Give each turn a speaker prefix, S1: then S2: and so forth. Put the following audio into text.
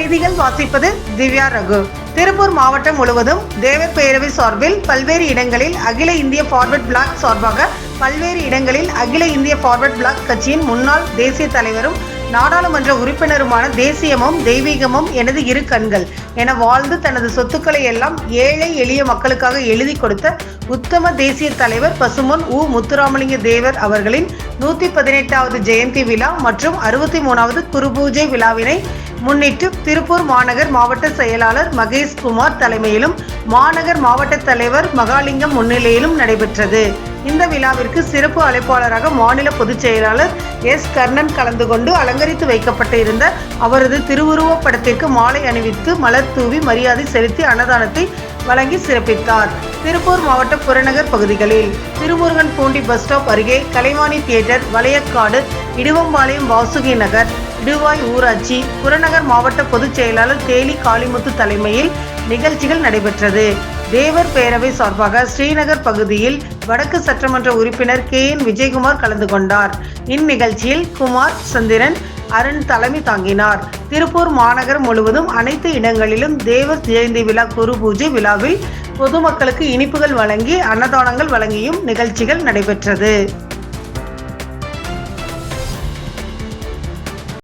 S1: வாசிப்பது திவ்யா ரகு. திருப்பூர் மாவட்டம் முழுவதும் தேவர் பேரவை சார்பில் பல்வேறு இடங்களில் அகில இந்திய ஃபார்வர்ட் பிளாக் சார்பாக பல்வேறு இடங்களில் அகில இந்திய ஃபார்வர்ட் பிளாக் கட்சியின் முன்னாள் தேசிய தலைவரும் நாடாளுமன்ற உறுப்பினருமான தேசியமும் தெய்வீகமும் எனது இரு கண்கள் என வாழ்ந்து தனது சொத்துக்களை எல்லாம் ஏழை எளிய மக்களுக்காக எழுதி கொடுத்த உத்தம தேசிய தலைவர் பசுமன் உ. முத்துராமலிங்க தேவர் அவர்களின் நூத்தி பதினெட்டாவது ஜெயந்தி விழா மற்றும் அறுபத்தி மூணாவது குருபூஜை விழாவினை முன்னிட்டு திருப்பூர் மாநகர் மாவட்ட செயலாளர் மகேஷ் குமார் தலைமையிலும் மாநகர் மாவட்ட தலைவர் மகாலிங்கம் முன்னிலையிலும் நடைபெற்றது. இந்த விழாவிற்கு சிறப்பு அழைப்பாளராக மாநில பொதுச் செயலாளர் எஸ். கர்ணன் கலந்து கொண்டு அலங்கரித்து வைக்கப்பட்டு இருந்த அவரது திருவுருவப் படத்திற்கு மாலை அணிவித்து மலர் தூவி மரியாதை செலுத்தி அன்னதானத்தை வழங்கி சிறப்பித்தார். திருப்பூர் மாவட்ட புறநகர் பகுதிகளில் திருமுருகன் பூண்டி பஸ் ஸ்டாப் அருகே கலைவாணி தியேட்டர் வளையக்காடு இடுவம்பாளையம் வாசுகி நகர் இடுவாய் ஊராட்சி புறநகர் மாவட்ட பொதுச் செயலாளர் தேலி காளிமுத்து தலைமையில் நிகழ்ச்சிகள் நடைபெற்றது. தேவர் பேரவை சார்பாக ஸ்ரீநகர் பகுதியில் வடக்கு சட்டமன்ற உறுப்பினர் கே. என். விஜயகுமார் கலந்து கொண்டார். இந்நிகழ்ச்சியில் குமார் சந்திரன் அருண் தலைமை தாங்கினார். திருப்பூர் மாநகரம் முழுவதும் அனைத்து இடங்களிலும் தேவர் ஜெயந்தி விழா குரு பூஜை விழாவில் பொதுமக்களுக்கு இனிப்புகள் வழங்கி அன்னதானங்கள் வழங்கியும் நிகழ்ச்சிகள் நடைபெற்றது.